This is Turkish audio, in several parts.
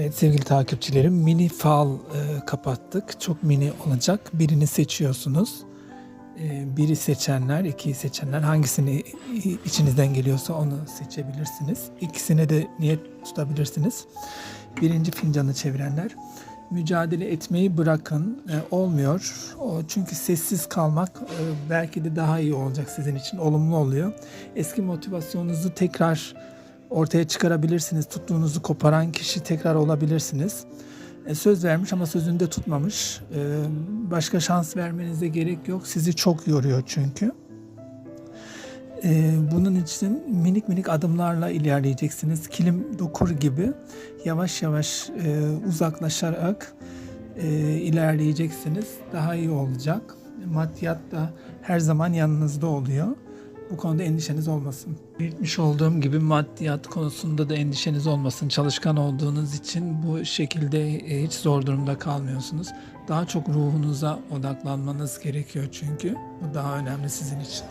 Evet sevgili takipçilerim mini fal e, kapattık. Çok mini olacak. Birini seçiyorsunuz. E, biri seçenler, ikiyi seçenler hangisini içinizden geliyorsa onu seçebilirsiniz. İkisine de niyet tutabilirsiniz. Birinci fincanı çevirenler mücadele etmeyi bırakın. E, olmuyor. O, çünkü sessiz kalmak e, belki de daha iyi olacak sizin için. Olumlu oluyor. Eski motivasyonunuzu tekrar ortaya çıkarabilirsiniz. Tuttuğunuzu koparan kişi tekrar olabilirsiniz. E, söz vermiş ama sözünde tutmamış. E, başka şans vermenize gerek yok. Sizi çok yoruyor çünkü. E, bunun için minik minik adımlarla ilerleyeceksiniz. Kilim dokur gibi yavaş yavaş e, uzaklaşarak e, ilerleyeceksiniz. Daha iyi olacak. Maddiyat da her zaman yanınızda oluyor. Bu konuda endişeniz olmasın. Belirtmiş olduğum gibi maddiyat konusunda da endişeniz olmasın. Çalışkan olduğunuz için bu şekilde e, hiç zor durumda kalmıyorsunuz. Daha çok ruhunuza odaklanmanız gerekiyor çünkü. Bu daha önemli sizin için.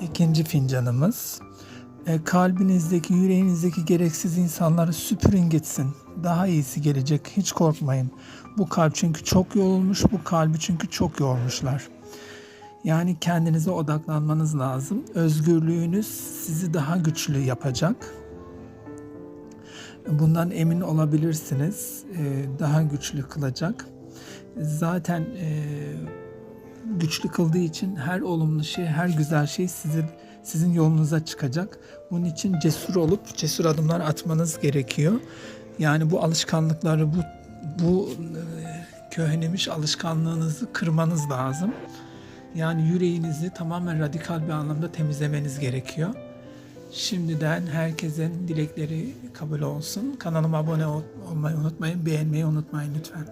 İkinci fincanımız. E, kalbinizdeki, yüreğinizdeki gereksiz insanları süpürün gitsin. Daha iyisi gelecek. Hiç korkmayın. Bu kalp çünkü çok yorulmuş. Bu kalbi çünkü çok yormuşlar. Yani kendinize odaklanmanız lazım. Özgürlüğünüz sizi daha güçlü yapacak. Bundan emin olabilirsiniz. E, daha güçlü kılacak. Zaten e, güçlü kıldığı için her olumlu şey, her güzel şey sizin sizin yolunuza çıkacak. Bunun için cesur olup cesur adımlar atmanız gerekiyor. Yani bu alışkanlıkları, bu bu e, köhnemiş alışkanlığınızı kırmanız lazım. Yani yüreğinizi tamamen radikal bir anlamda temizlemeniz gerekiyor. Şimdiden herkesin dilekleri kabul olsun. Kanalıma abone ol- olmayı unutmayın, beğenmeyi unutmayın lütfen.